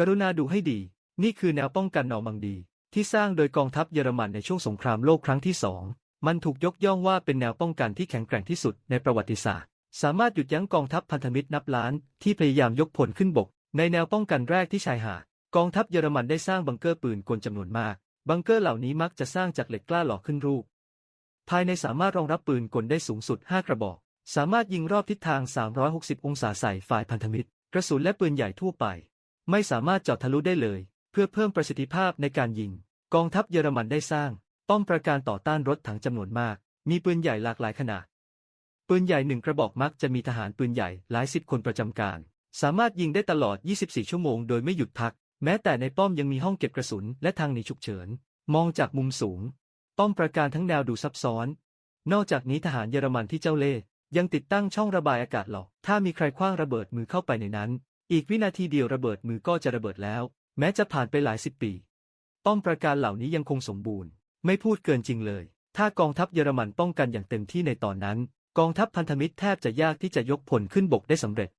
กรุณาดูให้ดี นี่คือแนวป้องกันนอร์มังดี ที่สร้างโดยกองทัพเยอรมันในช่วงสงครามโลกครั้งที่สองมันถูกยกย่องว่าเป็นแนวป้องกันที่แข็งแกร่งที่สุดในประวัติศาสตร์ สามารถหยุดยั้งกองทัพพันธมิตรนับล้าน ที่พยายามยกพลขึ้นบก ในแนวป้องกันแรกที่ชายหาดกองทัพเยอรมันได้สร้างบังเกอร์ปืนกลจำนวนมาก บังเกอร์เหล่านี้มักจะสร้างจากเหล็กกล้าหล่อขึ้นรูป ภายในสามารถรองรับปืนกลได้สูงสุด 5 กระบอก สามารถยิงรอบทิศทาง 360 องศาใส่ฝ่ายพันธมิตร กระสุนและปืนใหญ่ทั่วไป ไม่สามารถเจาะทะลุได้เลย เพื่อเพิ่มประสิทธิภาพในการยิง กองทัพเยอรมันได้สร้าง ป้อมปราการต่อต้านรถถังจำนวนมาก มีปืนใหญ่หลากหลายขนาด ปืนใหญ่หนึ่งกระบอกมักจะมีทหารปืนใหญ่หลายสิบคนประจำการ สามารถยิงได้ตลอด 24 ชั่วโมงโดยไม่หยุดพัก แม้แต่ในป้อมยังมีห้องเก็บกระสุนและทางหนีฉุกเฉิน มองจากมุมสูง ป้อมปราการทั้งแนวดูซับซ้อน นอกจากนี้ทหารเยอรมันที่เจ้าเล่ห์ยังติดตั้งช่องระบายอากาศหลอก ถ้ามีใครคว้างระเบิดมือเข้าไปในนั้น อีกวินาทีเดียวระเบิดมือก็จะระเบิดแล้ว แม้จะผ่านไปหลายสิบปี ป้อมประการเหล่านี้ยังคงสมบูรณ์ ไม่พูดเกินจริงเลย ถ้ากองทัพเยอรมันป้องกันอย่างเต็มที่ในตอนนั้น กองทัพพันธมิตรแทบจะยากที่จะยกพลขึ้นบกได้สำเร็จ